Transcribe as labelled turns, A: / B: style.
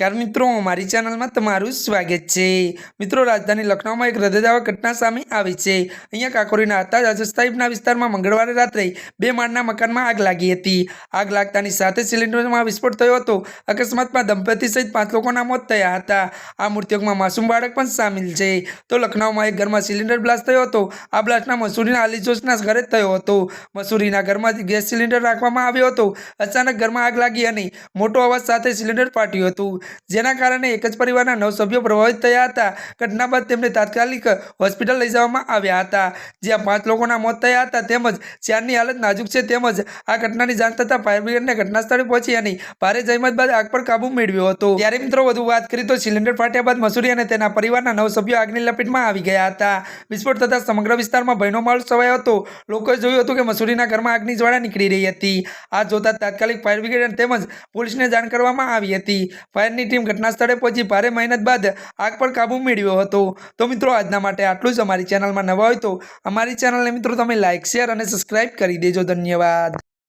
A: નમસ્કાર મિત્રો, મારી ચેનલમાં તમારું સ્વાગત છે. મિત્રો, રાજધાની લખનૌમાં એક હૃદયદાવા ઘટના સામે આવી છે. અહીંયા કાકોરીના હતા રાજસ્થાઈબના વિસ્તારમાં મંગળવારે રાત્રે બે માળના મકાનમાં આગ લાગી હતી. આગ લાગતાની સાથે સિલિન્ડરમાં વિસ્ફોટ થયો હતો. અકસ્માતમાં દંપતી સહિત પાંચ લોકોના મોત થયા હતા. આ મૃત્યુકમાં માસૂમ બાળક પણ સામેલ છે. તો લખનૌમાં એક ઘરમાં સિલિન્ડર બ્લાસ્ટ થયો હતો. આ બ્લાસ્ટના મસૂરીના અલી જોશના ઘરે થયો હતો. મસૂરીના ઘરમાં ગેસ સિલિન્ડર રાખવામાં આવ્યો હતો. અચાનક ઘરમાં આગ લાગી અને મોટો અવાજ સાથે સિલિન્ડર ફાટ્યું હતું. જેના કારણે એક જ પરિવારના નવ સભ્યો પ્રભાવિત થયા હતા. ઘટના બાદ તેમને તાત્કાલિક હોસ્પિટલ લઈ જવામાં આવ્યા હતા. જ્યાં પાંચ લોકોના મોત થયા હતા. તેમજ ચારની હાલત નાજુક છે. તેમજ આ ઘટનાની જાણ થતાં ફાયર બ્રિગેડને ઘટના સ્થળે પહોંચી અને ભારે જહેમત બાદ આગ પર કાબુ મેળવ્યો હતો. ત્યારે મિત્રો વધુ વાત કરી તો સિલિન્ડર ફાટ્યા બાદ મસૂરી અને તેના પરિવારના નવ સભ્યો આગની લપેટમાં આવી ગયા હતા. વિસ્ફોટ થતાં સમગ્ર વિસ્તારમાં ભયનો માહોલ છવાયો હતો. લોકોએ જોયું હતું કે મસૂરીના ઘરમાં આગની જ્વાળા નીકળી રહી હતી. આ જોતા તાત્કાલિક ફાયર બ્રિગેડ તેમજ પોલીસને જાણ કરવામાં આવી હતી. ફાયરની ટીમ ઘટના સ્થળે પહોંચી ભારે મહેનત બાદ આગ પર કાબુ મેળવ્યો હતો. તો મિત્રો, આજના માટે આટલું જ. અમારી ચેનલમાં નવા હોય તો અમારી ચેનલને મિત્રો, તમે લાઇક શેર અને સબસ્ક્રાઇબ કરી દેજો. ધન્યવાદ.